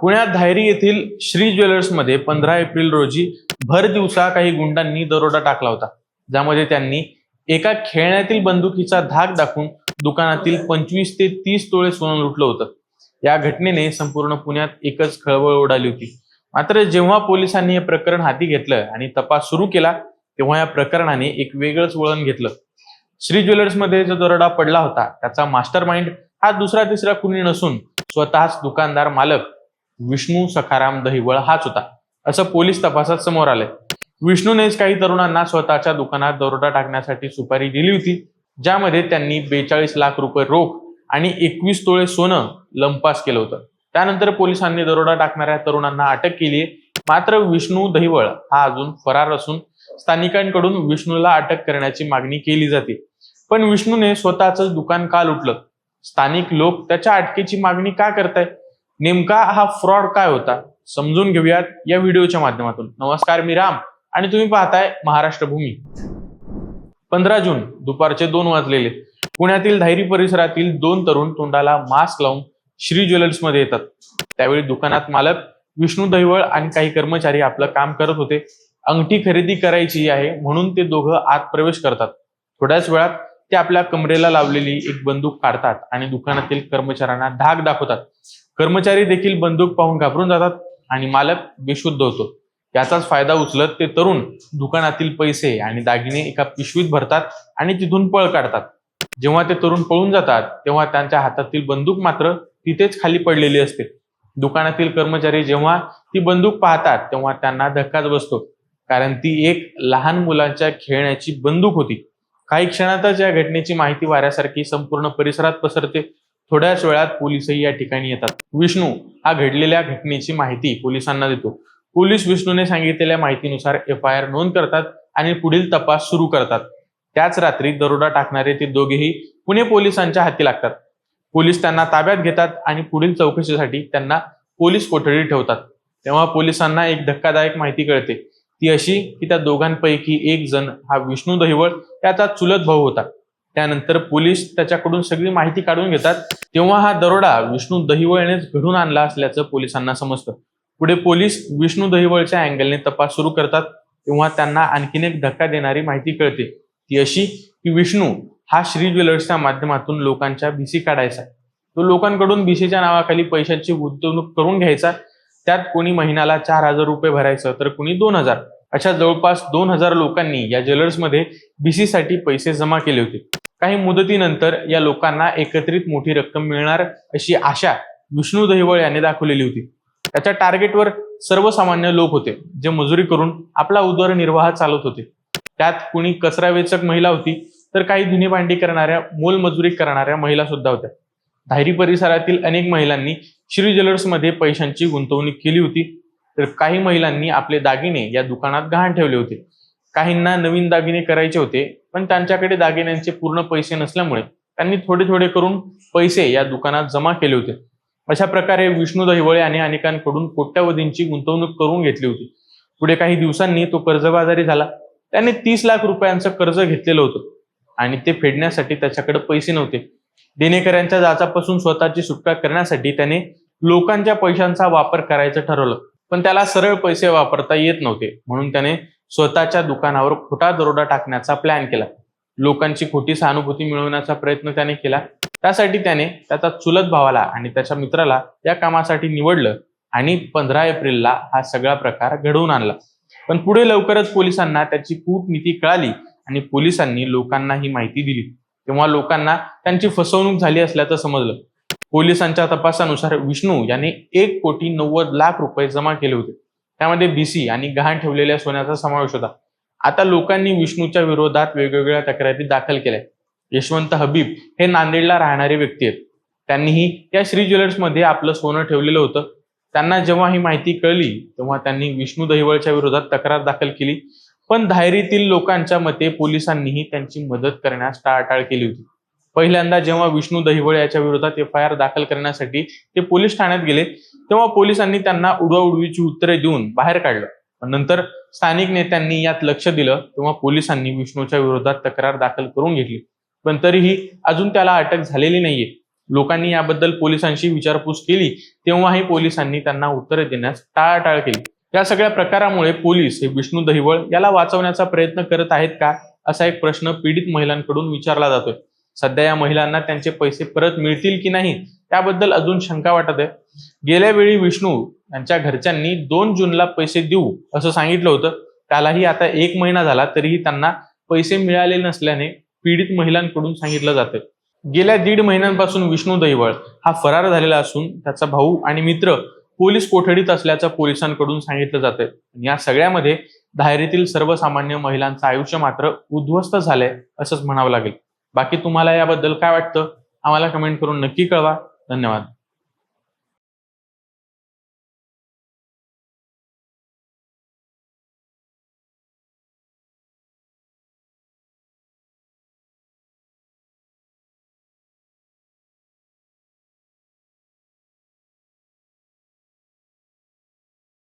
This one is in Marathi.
पुण्यात धायरी येथील श्री ज्वेलर्समध्ये पंधरा एप्रिल रोजी भर दिवसा काही गुंडांनी दरोडा टाकला होता. ज्यामध्ये त्यांनी एका खेळण्यातील बंदुकीचा धाक दाखवून दुकानातील पंचवीस ते तीस तोळे सोनं लुटलं होतं. या घटनेने संपूर्ण पुण्यात एकच खळबळ उडाली होती. मात्र जेव्हा पोलिसांनी हे प्रकरण हाती घेतलं आणि तपास सुरू केला तेव्हा या प्रकरणाने एक वेगळंच वळण घेतलं. श्री ज्वेलर्समध्ये जो दरोडा पडला होता त्याचा मास्टर माइंड हा दुसरा तिसरा कुणी नसून स्वतःच दुकानदार मालक विष्णू सखाराम दहिवळ हाच होता. असं पोलीस तपासात समोर आलंय. विष्णूनेच काही तरुणांना स्वतःच्या दुकानात दरोडा टाकण्यासाठी सुपारी दिली होती ज्यामध्ये त्यांनी बेचाळीस लाख रुपये रोख आणि एकवीस तोळे सोनं लंपास केलं होतं. त्यानंतर पोलिसांनी दरोडा टाकणाऱ्या तरुणांना अटक केली मात्र विष्णू दहिवळ हा अजून फरार असून स्थानिकांकडून विष्णूला अटक करण्याची मागणी केली जाते. पण विष्णूने स्वतःच दुकान का लुटलं? स्थानिक लोक त्याच्या अटकेची मागणी का करताय नेमका हा फ्रॉड काय होता? समजून घेऊयात या व्हिडिओच्या माध्यमातून. नमस्कार मी राम आणि तुम्ही पाहताय महाराष्ट्र भूमी पंधरा जून दुपारचे दोन वाजलेले. पुण्यातील धायरी परिसरातील दोन तरुण तोंडाला मास्क लावून श्री ज्वेलर्समध्ये येतात. त्यावेळी दुकानात मालक विष्णू दैवळ आणि काही कर्मचारी आपलं काम करत होते. अंगठी खरेदी करायची आहे म्हणून ते दोघं आत प्रवेश करतात. थोड्याच वेळात ते आपल्या कमरेला लावलेली एक बंदूक काढतात आणि दुकानातील कर्मचाऱ्यांना धाक दाखवतात. कर्मचारी देखील बंदूक पाहून घाबरून जातात आणि मालक बेशुद्ध होतो. याचाच फायदा उचलत ते तरुण दुकानातील पैसे आणि दागिने एका पिशवीत भरतात आणि तिथून पळ काढतात. जेव्हा ते तरुण पळून जातात तेव्हा त्यांच्या हातातील बंदूक मात्र तिथेच खाली पडलेली असते. दुकानातील कर्मचारी जेव्हा ती बंदूक पाहतात तेव्हा त्यांना धक्काच बसतो. कारण ती एक लहान मुलांच्या खेळण्याची बंदूक होती. काही क्षणातच या घटनेची माहिती वाऱ्यासारखी संपूर्ण परिसरात पसरते. थोड्याच वेळात पोलीसही या ठिकाणी येतात. विष्णू हा घडलेल्या घटनेची माहिती पोलिसांना देतो. पोलीस विष्णूने सांगितलेल्या माहितीनुसार एफ आय आर नोंद करतात आणि पुढील तपास सुरू करतात. त्याच रात्री दरोडा टाकणारे ते दोघेही पुणे पोलिसांच्या हाती लागतात. पोलीस त्यांना ताब्यात घेतात आणि पुढील चौकशीसाठी त्यांना पोलीस कोठडी ठेवतात. तेव्हा पोलिसांना एक धक्कादायक माहिती कळते. ती अशी की त्या दोघांपैकी एक जण हा विष्णू दहिवळ त्याचा चुलत भाऊ होता. त्यानंतर पोलीस त्याच्याकडून सगळी माहिती काढून घेतात. तेव्हा हा दरोडा विष्णू दहिवळनेच घडून आणला असल्याचं पोलिसांना समजतं. पुढे पोलीस विष्णू दहिवळच्या अँगलने तपास सुरू करतात. तेव्हा त्यांना आणखीन एक धक्का देणारी माहिती कळते. ती अशी की विष्णू हा श्री ज्वेलर्सच्या माध्यमातून लोकांच्या भिसी काढायचा. तो लोकांकडून भिसीच्या नावाखाली पैशाची गुंतवणूक करून घ्यायचा. त्यात कोणी महिन्याला चार हजार रुपये भरायचं तर कोणी दोन हजार. अशा जवळपास दोन हजार लोकांनी या ज्वेलर्समध्ये भिसीसाठी पैसे जमा केले होते. काही मुदतीनंतर या लोकांना एकत्रित मोठी रक्कम मिळणार अशी आशा विष्णू दहिवळ यांनी दाखवलेली होती. त्याच्या टार्गेटवर सर्वसामान्य लोक होते जे मजुरी करून आपला उदरनिर्वाह चालवत होते. त्यात कुणी कचरा वेचक महिला होती तर काही धुनी भांडी करणाऱ्या मोलमजुरी करणाऱ्या महिला सुद्धा होत्या. धायरी परिसरातील अनेक महिलांनी श्री ज्वेलर्समध्ये पैशांची गुंतवणूक केली होती तर काही महिलांनी आपले दागिने या दुकानात गहाण ठेवले होते. काहींना नवीन दागिने करायचे होते पण त्यांच्याकडे दागिन्यांचे पूर्ण पैसे नसल्यामुळे त्यांनी थोडे थोडे करून पैसे या दुकानात जमा केले होते. अशा प्रकारे विष्णू दहिवळे आणि अनेकांकडून कोट्यावधींची गुंतवणूक करून घेतली होती. पुढे काही दिवसांनी तो कर्जबाजारी झाला. त्याने तीस लाख रुपयांचं कर्ज घेतलेलं होतं आणि ते फेडण्यासाठी त्याच्याकडे पैसे नव्हते. देणेकऱ्यांच्या जाचापासून स्वतःची सुटका करण्यासाठी त्याने लोकांच्या पैशांचा वापर करायचं ठरवलं. पण त्याला सरळ पैसे वापरता येत नव्हते. म्हणून त्याने स्वतःच्या दुकानावर खोटा दरोडा टाकण्याचा प्लॅन केला. लोकांची खोटी सहानुभूती मिळवण्याचा प्रयत्न त्याने केला. त्यासाठी त्याने त्याचा चुलत भावाला आणि त्याच्या मित्राला या कामासाठी निवडलं आणि पंधरा एप्रिलला हा सगळा प्रकार घडवून आणला. पण पुढे लवकरच पोलिसांना त्याची कूटनीती कळाली आणि पोलिसांनी लोकांना ही माहिती दिली. तेव्हा लोकांना त्यांची फसवणूक झाली असल्याचं समजलं. पोलिसांच्या तपासानुसार विष्णू याने एक कोटी नव्वद लाख रुपये जमा केले होते. त्यामध्ये बीसी आणि गहाण ठेवलेल्या सोन्याचा समावेश होता. आता लोकांनी विष्णूच्या विरोधात वेगवेगळ्या तक्रारी दाखल केल्या. यशवंत हबीब हे नांदेडला राहणारे व्यक्ती आहेत. त्यांनीही या श्री ज्वेलर्समध्ये आपलं सोनं ठेवलेलं होतं. त्यांना जेव्हा ही माहिती कळली तेव्हा त्यांनी विष्णू दहिवळच्या विरोधात तक्रार दाखल केली. पण धायरीतील लोकांच्या मते पोलिसांनीही त्यांची मदत करण्यास टाळाटाळ केली होती. पहिल्यांदा जेव्हा विष्णू दहिवळ याच्या विरोधात एफ आय आर दाखल करण्यासाठी ते पोलीस ठाण्यात गेले तेव्हा पोलिसांनी त्यांना उडवाउडवीची उत्तरे देऊन बाहेर काढलं. नंतर स्थानिक नेत्यांनी यात लक्ष दिलं तेव्हा पोलिसांनी विष्णूच्या विरोधात तक्रार दाखल करून घेतली. पण तरीही अजून त्याला अटक झालेली नाहीये. लोकांनी याबद्दल पोलिसांशी विचारपूस केली तेव्हाही पोलिसांनी त्यांना उत्तरे देण्यास टाळाटाळ केली. या सगळ्या प्रकारामुळे पोलीस हे विष्णू दहिवळ याला वाचवण्याचा प्रयत्न करत आहेत का असा एक प्रश्न पीडित महिलांकडून विचारला जातोय. सध्या या महिलांना त्यांचे पैसे परत मिळतील की नाही त्याबद्दल अजून शंका वाटत आहे. गेल्या वेळी विष्णू यांच्या घरच्यांनी दोन जूनला पैसे देऊ असं सांगितलं होतं. त्यालाही आता एक महिना झाला तरीही त्यांना पैसे मिळाले नसल्याने पीडित महिलांकडून सांगितलं जातं. गेल्या दीड महिन्यांपासून विष्णू दैवळ हा फरार झालेला असून त्याचा भाऊ आणि मित्र पोलीस कोठडीत असल्याचं पोलिसांकडून सांगितलं जातंय. या सगळ्यामध्ये धायरीतील सर्वसामान्य महिलांचं आयुष्य मात्र उद्ध्वस्त झालंय असंच म्हणावं लागेल. बाकी तुम्हाला याबद्दल काय वाटतं? आम्हाला कमेंट करून नक्की कळवा. धन्यवाद.